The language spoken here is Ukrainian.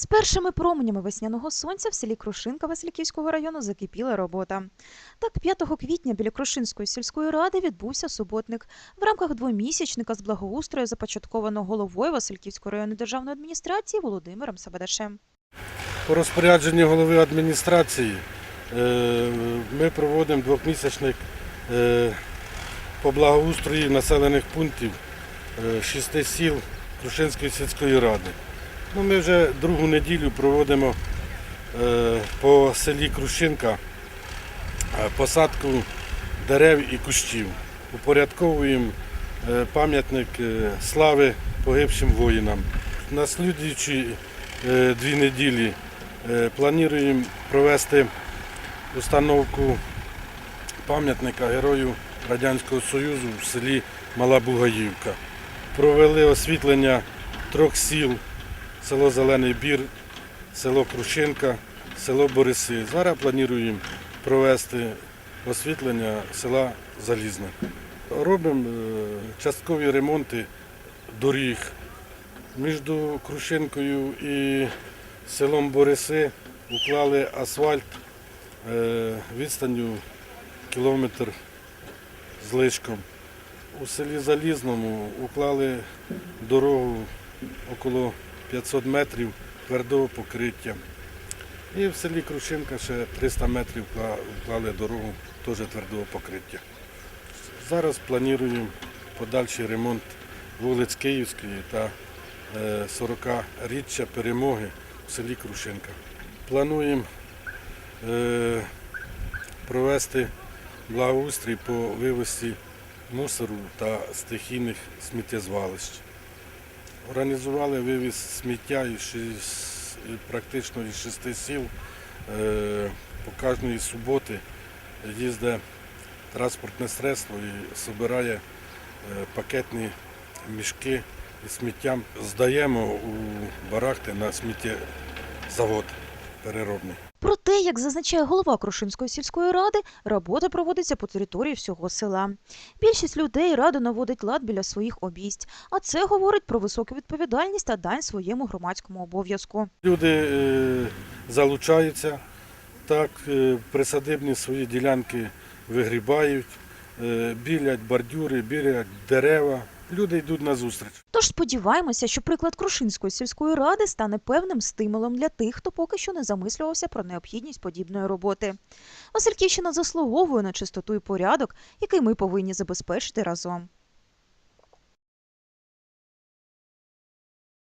З першими променями весняного сонця в селі Крушинка Васильківського району закипіла робота. Так, 5 квітня біля Крушинської сільської ради відбувся суботник. В рамках двомісячника з благоустрою започатковано головою Васильківської районної державної адміністрації Володимиром Сабадашем. По розпорядженню голови адміністрації е, ми проводимо двохмісячник е, по благоустрою населених пунктів е, шести сіл Крушинської сільської ради. Ну, ми вже другу неділю проводимо е, по селі Крушинка е, посадку дерев і кущів. Упорядковуємо е, пам'ятник слави погибшим воїнам. На слідуючі е, дві неділі Плануємо провести установку пам'ятника Герою Радянського Союзу в селі Мала Бугаївка. Провели освітлення трьох сіл село Зелений Бір, село Крушинка, село Бориси. Зараз плануємо провести освітлення села Залізне. Робимо е, часткові ремонти доріг між Крушинкою і селом Бориси уклали асфальт е, відстанню кілометр з лишком. У селі Залізному уклали дорогу около 500 метрів твердого покриття. І в селі Крушинка ще 300 метрів вклали дорогу теж твердого покриття. Зараз плануємо подальший ремонт вулиць Київської та е, 40-річчя перемоги в селі Крушинка. Плануємо е, провести благоустрій по вивозі мусору та стихійних сміттєзвалищ. Організували вивіз сміття із практично із шести сіл. Е, По кожної суботи їздить транспортне средство і збирає е, пакетні мішки із сміттям. Здаємо у барахти на сміттєзавод переробний. Проте, як зазначає голова Крушинської сільської ради, робота проводиться по території всього села. Більшість людей радо наводить лад біля своїх обійсть, а це говорить про високу відповідальність та дань своєму громадському обов'язку. Люди е, залучаються, так, е, присадибні свої ділянки вигрібають, е, білять бордюри, білять дерева. Люди йдуть на зустріч. Тож сподіваємося, що приклад Крушинської сільської ради стане певним стимулом для тих, хто поки що не замислювався про необхідність подібної роботи. Васильківщина заслуговує на чистоту і порядок, який ми повинні забезпечити разом.